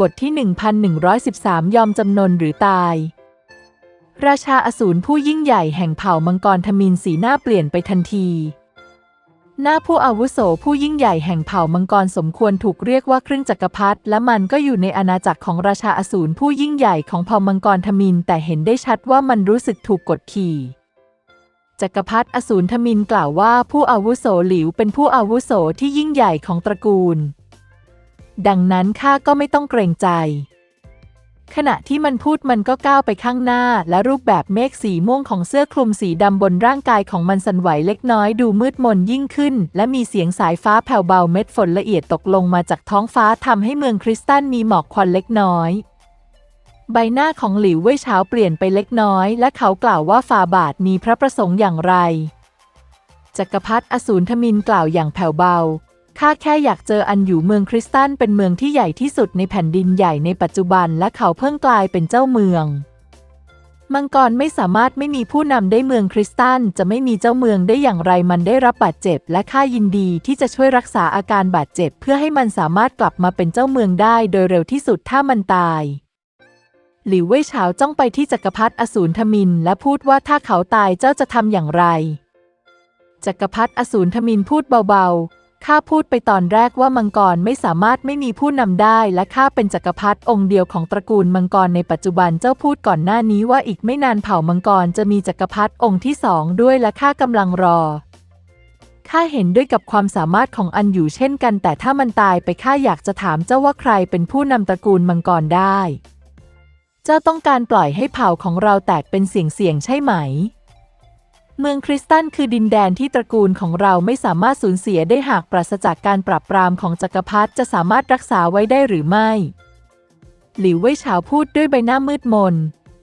บทที่ 1113 ยอมจำนนหรือตาย ราชาอสูรผู้ยิ่งใหญ่แห่งเผ่ามังกรทมินสีหน้าเปลี่ยนไปทันที หน้าผู้อาวุโสผู้ยิ่งใหญ่แห่งเผ่ามังกรสมควรถูกเรียกว่าครึ่งจักรพรรดิและมันก็อยู่ในอาณาจักรของราชาอสูรผู้ยิ่งใหญ่ของเผ่ามังกรทมินแต่เห็นได้ชัดว่ามันรู้สึกถูกกดขี่จักรพรรดิอสูรทมินกล่าวว่าผู้อาวุโสหลิวเป็นผู้อาวุโสที่ยิ่งใหญ่ของตระกูล ดังนั้นข้าก็ไม่ต้องเกรงใจ ขณะที่มันพูดมันก็ก้าวไปข้างหน้า และรูปแบบเมฆสีม่วงของเสื้อคลุมสีดำบนร่างกายของมันสั่นไหวเล็กน้อยดูมืดมนยิ่งขึ้น และมีเสียงสายฟ้าแผ่วเบาเม็ดฝนละเอียดตกลงมาจากท้องฟ้าทำให้เมืองคริสตัลมีหมอกควันเล็กน้อยใบหน้าของหลิวเว่ยเช้าเปลี่ยนไปเล็กน้อย และเขากล่าวว่าฝ่าบาทมีพระประสงค์อย่างไร จักรพรรดิอสูรทมินกล่าวอย่างแผ่วเบา ข้าแค่อยากเจออันอยู่เมืองคริสตันเป็นเมืองที่ใหญ่ที่สุดในแผ่นดินใหญ่ในปัจจุบันและเขาเพิ่งกลายเป็นเจ้าเมือง มังกรไม่สามารถไม่มีผู้นำได้เมืองคริสตันจะไม่มีเจ้าเมืองได้อย่างไรมันได้รับบาดเจ็บ และข้ายินดีที่จะช่วยรักษาอาการบาดเจ็บ เพื่อให้มันสามารถกลับมาเป็นเจ้าเมืองได้โดยเร็วที่สุดถ้ามันตายหลิวเว่ยเฉาจ้องไปที่จักรพรรดิอสูรทมิน และพูดว่าถ้าเขาตายเจ้าจะทำอย่างไร จักรพรรดิอสูรทมินพูดเบาๆ ข้าพูดไปตอนแรกว่ามังกรไม่สามารถไม่มีผู้นำได้ และข้าเป็นจักรพรรดิองค์เดียวของตระกูลมังกรในปัจจุบันเจ้าพูดก่อนหน้านี้ว่าอีกไม่นานเผ่ามังกรจะมีจักรพรรดิองค์ที่สองด้วยและข้ากำลังรอข้าเห็นด้วยกับความสามารถของอันอยู่เช่นกัน แต่ถ้ามันตายไปข้าอยากจะถามเจ้าว่าใครเป็นผู้นำตระกูลมังกรได้ เจ้าต้องการปล่อยให้เผ่าของเราแตกเป็นเสี่ยงๆใช่ไหม เมืองคริสตันคือดินแดนที่ตระกูลของเราไม่สามารถสูญเสียได้หากปราศจากการปราบปรามของจักรพรรดิจะสามารถรักษาไว้ได้หรือไม่ หลิวเว่ยเฉาพูดด้วยใบหน้ามืดมน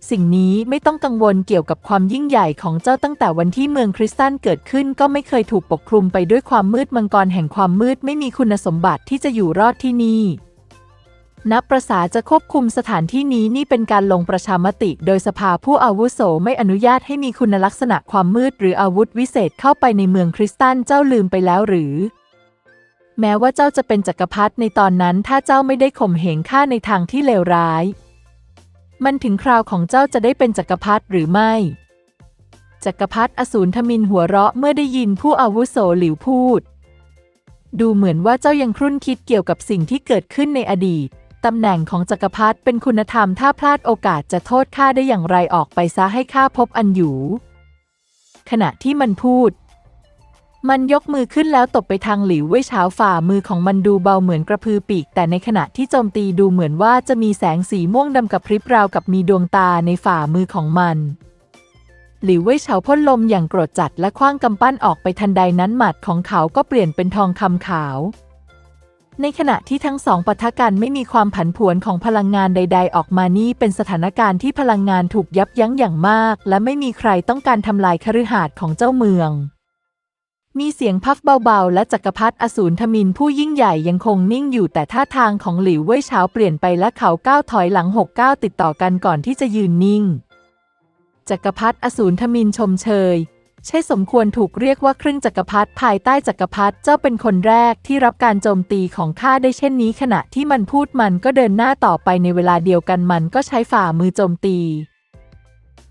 สิ่งนี้ไม่ต้องกังวลเกี่ยวกับความยิ่งใหญ่ของเจ้าตั้งแต่วันที่เมืองคริสตันเกิดขึ้นก็ไม่เคยถูกปกคลุมไปด้วยความมืดมังกรแห่งความมืดไม่มีคุณสมบัติที่จะอยู่รอดที่นี่ นับประษาจะควบคุมสถานที่นี้นี่เป็นการลงประชามติ โดยสภาผู้อาวุโสไม่อนุญาตให้มีคุณลักษณะความมืดหรืออาวุธวิเศษเข้าไปในเมืองคริสตันเจ้าลืมไปแล้วหรือ แม้ว่าเจ้าจะเป็นจักรพรรดิในตอนนั้นถ้าเจ้าไม่ได้ข่มเหงข้าในทางที่เลวร้าย มันถึงคราวของเจ้าจะได้เป็นจักรพรรดิหรือไม่จักรพรรดิอสูรทมินหัวเราะเมื่อได้ยินผู้อาวุโสหลิวพูด ดูเหมือนว่าเจ้ายังครุ่นคิดเกี่ยวกับสิ่งที่เกิดขึ้นในอดีต ตำแหน่งของจักรพรรดิเป็นคุณธรรมถ้าพลาดโอกาสจะโทษข้าได้อย่างไรออกไปซะให้ข้าพบอันอยู่ ขณะที่มันพูด มันยกมือขึ้นแล้วตบไปทางหลิวเว่ยเช้าฝ่ามือของมันดูเบาเหมือนกระพือปีก แต่ในขณะที่โจมตีดูเหมือนว่าจะมีแสงสีม่วงดำกับพริบราวกับมีดวงตาในฝ่ามือของมันหลิวเว่ยเฉาพ่นลมอย่างโกรธจัดและคว้างกำปั้นออกไปทันใดนั้นหมัดของเขาก็เปลี่ยนเป็นทองคำขาว ในขณะที่ทั้งสองปะทะกันไม่มีความผันผวนของพลังงานใด ๆ ออกมานี่เป็นสถานการณ์ที่พลังงานถูกยับยั้งอย่างมาก และไม่มีใครต้องการทำลายคฤหาสน์ของเจ้าเมือง มีเสียงพัฟเบาๆ และจักรพรรดิอสูรทมินผู้ยิ่งใหญ่ยังคงนิ่งอยู่แต่ท่าทางของหลิวเว่ยเช้าเปลี่ยนไปและเขาก้าวถอยหลังหกก้าวติดต่อกันก่อนที่จะยืนนิ่งจักรพรรดิอสูรทมินชมเชย ใช่สมควรถูกเรียกว่าครึ่งจักรพรรดิภายใต้จักรพรรดิเจ้าเป็นคนแรกที่รับการโจมตีของข้าได้เช่นนี้ขณะที่มันพูดมันก็เดินหน้าต่อไปในเวลาเดียวกันมันก็ใช้ฝ่ามือโจมตี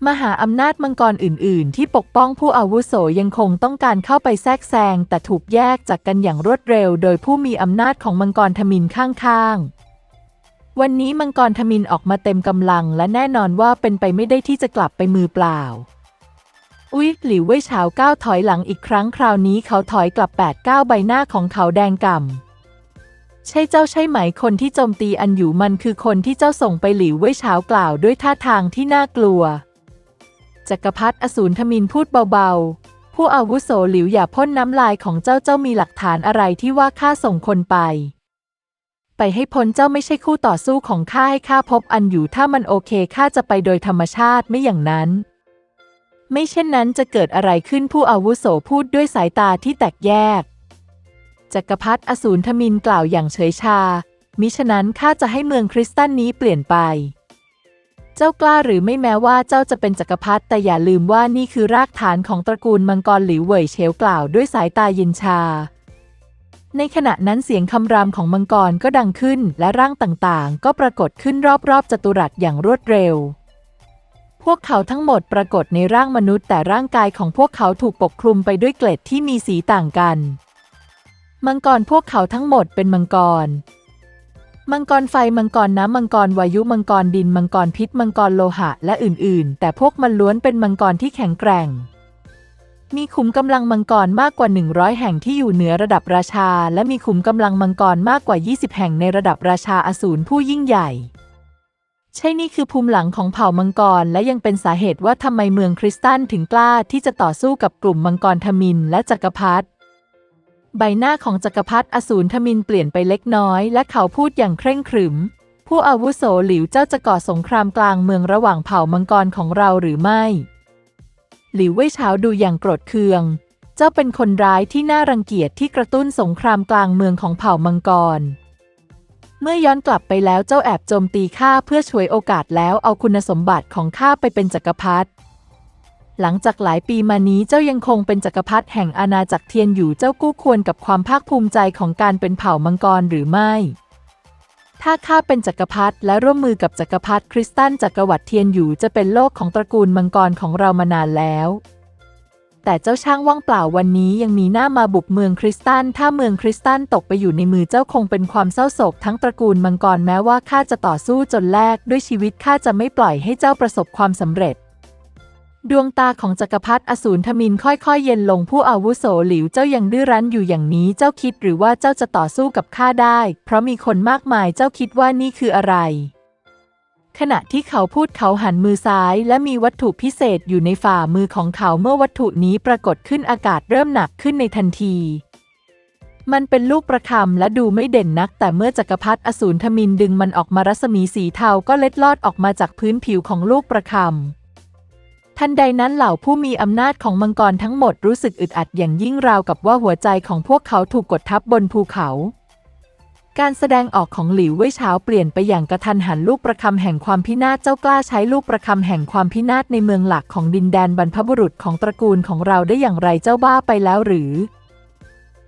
มหาอำนาจมังกรอื่น ๆ ที่ปกป้องผู้อาวุโสยังคงต้องการเข้าไปแทรกแซงแต่ถูกแยกจากกันอย่างรวดเร็ว โดยผู้มีอำนาจของมังกรทมินข้าง ๆวันนี้มังกรทมินออกมาเต็มกำลังและแน่นอนว่าเป็นไปไม่ได้ที่จะกลับไปมือเปล่า อุ๊ย หลิวเว่ยเฉาก้าวถอยหลังอีกครั้งคราวนี้เขาถอยกลับแปดก้าวใบหน้าของเขาแดงก่ำใช่เจ้าใช่ไหมคนที่โจมตีอันอยู่มันคือคนที่เจ้าส่งไปหลิวเว่ยเฉากล่าวด้วยท่าทางที่น่ากลัว จักรพรรดิอสูรทมินพูดเบาๆ ผู้อาวุโสหลิวอย่าพ่นน้ำลายของเจ้าเจ้ามีหลักฐานอะไรที่ว่าข้าส่งคนไปไปให้พ้นเจ้าไม่ใช่คู่ต่อสู้ของข้าให้ข้าพบอันอยู่ถ้ามันโอเคข้าจะไปโดยธรรมชาติไม่อย่างนั้น ไม่เช่นนั้นจะเกิดอะไรขึ้นผู้อาวุโสพูดด้วยสายตาที่แตกแยก จักรพรรดิอสูรทมินกล่าวอย่างเฉยชา มิฉะนั้นข้าจะให้เมืองคริสตันนี้เปลี่ยนไป เจ้ากล้าหรือไม่แม้ว่าเจ้าจะเป็นจักรพรรดิแต่อย่าลืมว่านี่คือรากฐานของตระกูลมังกรหลิวเว่ยเฉวกล่าวด้วยสายตาเย็นชา ในขณะนั้นเสียงคำรามของมังกรก็ดังขึ้นและร่างต่างๆ ก็ปรากฏขึ้นรอบๆจัตุรัสอย่างรวดเร็ว พวกเขาทั้งหมดปรากฏในร่างมนุษย์ แต่ร่างกายของพวกเขาถูกปกคลุมไปด้วยเกล็ดที่มีสีต่างกัน มังกรพวกเขาทั้งหมดเป็นมังกร มังกรไฟมังกรน้ำมังกรวายุมังกรดินมังกรพิษมังกรโลหะ และอื่น ๆ แต่พวกมันล้วนเป็นมังกรที่แข็งแกร่ง มีขุมกำลังมังกรมากกว่า 100 แห่งที่อยู่เหนือระดับราชา และมีขุมกำลังมังกรมากกว่า 20 แห่งในระดับราชาอสูรผู้ยิ่งใหญ่ ใช่นี่คือภูมิหลังของเผ่ามังกร และยังเป็นสาเหตุว่าทำไมเมืองคริสตันถึงกล้าที่จะต่อสู้กับกลุ่มมังกรทมินและจักรพรรดิใบหน้าของจักรพรรดิอสูรทมินเปลี่ยนไปเล็กน้อย และเขาพูดอย่างเคร่งขรึม ผู้อาวุโสหลิวเจ้าจะก่อสงครามกลางเมืองระหว่างเผ่ามังกรของเราหรือไม่ หลิวเว่ยเฉาดูอย่างโกรธเคือง เจ้าเป็นคนร้ายที่น่ารังเกียจที่กระตุ้นสงครามกลางเมืองของเผ่ามังกร เมื่อย้อนกลับไปแล้วเจ้าแอบโจมตีข้าเพื่อช่วยโอกาสแล้วเอาคุณสมบัติของข้าไปเป็นจักรพรรดิหลังจากหลายปีมานี้เจ้ายังคงเป็นจักรพรรดิแห่งอาณาจักรเทียนอยู่เจ้ากู้ควรกับความภาคภูมิใจของการเป็นเผ่ามังกรหรือไม่ ถ้าข้าเป็นจักรพรรดิและร่วมมือกับจักรพรรดิคริสตันจักรวรรดิเทียนอยู่จะเป็นโลกของตระกูลมังกรของเรามานานแล้ว แต่เจ้าช่างว่างเปล่าวันนี้ยังมีหน้ามาบุกเมืองคริสตัน ถ้าเมืองคริสตันตกไปอยู่ในมือเจ้าคงเป็นความเศร้าโศกทั้งตระกูลมังกรแม้ว่าข้าจะต่อสู้จนแลกด้วยชีวิตข้าจะไม่ปล่อยให้เจ้าประสบความสำเร็จ ดวงตาของจักรพรรดิอสูรทมินค่อยๆ เย็นลงผู้อาวุโสหลิวเจ้ายังดื้อรั้นอยู่อย่างนี้เจ้าคิดหรือว่าเจ้าจะต่อสู้กับข้าได้ เพราะมีคนมากมายเจ้าคิดว่านี่คืออะไร ขณะที่เขาพูดเขาหันมือซ้ายและมีวัตถุพิเศษอยู่ในฝ่ามือของเขาเมื่อวัตถุนี้ปรากฏขึ้นอากาศเริ่มหนักขึ้นในทันที มันเป็นลูกประคำและดูไม่เด่นนัก แต่เมื่อจักรพรรดิอสูรทมินดึงมันออกมารัศมีสีเทาก็เล็ดลอดออกมาจากพื้นผิวของลูกประคำทันใดนั้นเหล่าผู้มีอำนาจของมังกรทั้งหมดรู้สึกอึดอัดอย่างยิ่งราวกับว่าหัวใจของพวกเขาถูกกดทับบนภูเขา การแสดงออกของหลิวเว่ยเฉาเปลี่ยนไปอย่างกระทันหันลูกประคำแห่งความพินาศเจ้ากล้าใช้ลูกประคำแห่งความพินาศในเมืองหลักของดินแดนบรรพบุรุษของตระกูลของเราได้อย่างไรเจ้าบ้าไปแล้วหรือ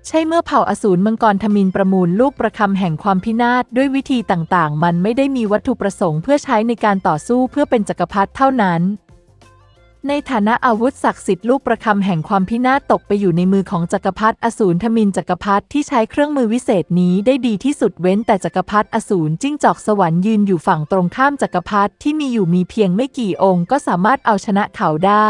ใช่เมื่อเผ่าอสูรมังกรทมินประมูลลูกประคำแห่งความพินาศด้วยวิธีต่างๆ มันไม่ได้มีวัตถุประสงค์เพื่อใช้ในการต่อสู้เพื่อเป็นจักรพรรดิเท่านั้น ในฐานะอาวุธศักดิ์สิทธิ์ลูกประคำแห่งความพินาศตกไปอยู่ในมือของจักรพรรดิอสูรทมินจักรพรรดิที่ใช้เครื่องมือวิเศษนี้ได้ดีที่สุดเว้นแต่จักรพรรดิอสูรจิ้งจอกสวรรค์ยืนอยู่ฝั่งตรงข้ามจักรพรรดิที่มีอยู่มีเพียงไม่กี่องค์ก็สามารถเอาชนะเขาได้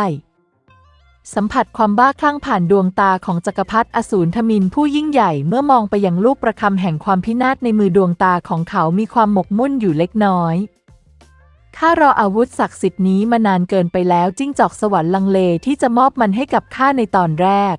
สัมผัสความบ้าคลั่งผ่านดวงตาของจักรพรรดิอสูรทมินผู้ยิ่งใหญ่เมื่อมองไปยังลูกประคำแห่งความพินาศในมือดวงตาของเขามีความหมกมุ่นอยู่เล็กน้อย ข้ารออาวุธศักดิ์สิทธิ์นี้มานานเกินไปแล้วจิ้งจอกสวรรค์ลังเลที่จะมอบมันให้กับข้าในตอนแรก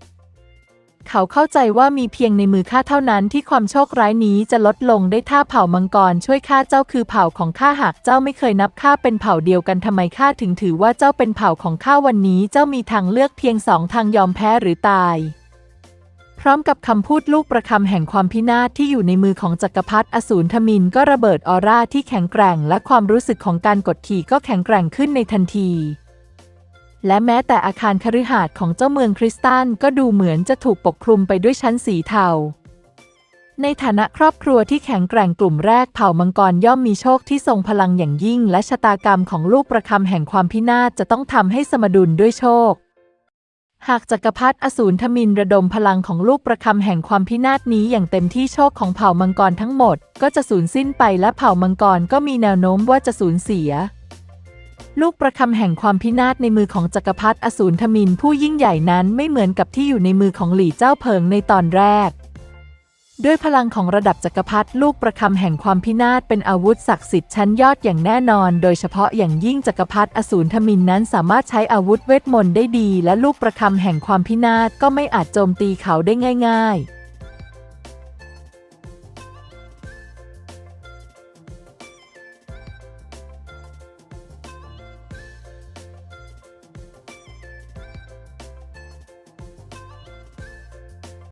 เขาเข้าใจว่ามีเพียงในมือข้าเท่านั้นที่ความโชคร้ายนี้จะลดลงได้ถ้าเผ่ามังกรช่วยข้าเจ้าคือเผ่าของข้าหากเจ้าไม่เคยนับข้าเป็นเผ่าเดียวกันทำไมข้าถึงถือว่าเจ้าเป็นเผ่าของข้าวันนี้เจ้ามีทางเลือกเพียงสองทางยอมแพ้หรือตาย พร้อมกับคำพูดลูกประคำแห่งความพินาศที่อยู่ในมือของจักรพรรดิอสูรทมินก็ระเบิดออร่าที่แข็งแกร่ง และความรู้สึกของการกดขี่ก็แข็งแกร่งขึ้นในทันที และแม้แต่อาคารคฤหาสน์ของเจ้าเมืองคริสตันก็ดูเหมือนจะถูกปกคลุมไปด้วยชั้นสีเทา ในฐานะครอบครัวที่แข็งแกร่งกลุ่มแรกเผ่ามังกรย่อมมีโชคที่ทรงพลังอย่างยิ่ง และชะตากรรมของลูกประคำแห่งความพินาศจะต้องทำให้สมดุลด้วยโชค หากจักรพรรดิอสูรทมินระดมพลังของลูกประคำแห่งความพินาศนี้อย่างเต็มที่โชคของเผ่ามังกรทั้งหมด ก็จะสูญสิ้นไปและเผ่ามังกรก็มีแนวโน้มว่าจะสูญเสีย ลูกประคำแห่งความพินาศในมือของจักรพรรดิอสูรทมินผู้ยิ่งใหญ่นั้นไม่เหมือนกับที่อยู่ในมือของหลี่เจ้าเพิงในตอนแรก ด้วยพลังของระดับจักรพรรดิลูกประคำแห่งความพินาศเป็นอาวุธศักดิ์สิทธิ์ชั้นยอดอย่างแน่นอน โดยเฉพาะอย่างยิ่งจักรพรรดิอสูรทมินนั้นสามารถใช้อาวุธเวทมนต์ได้ดี และลูกประคำแห่งความพินาศก็ไม่อาจโจมตีเขาได้ง่าย ๆ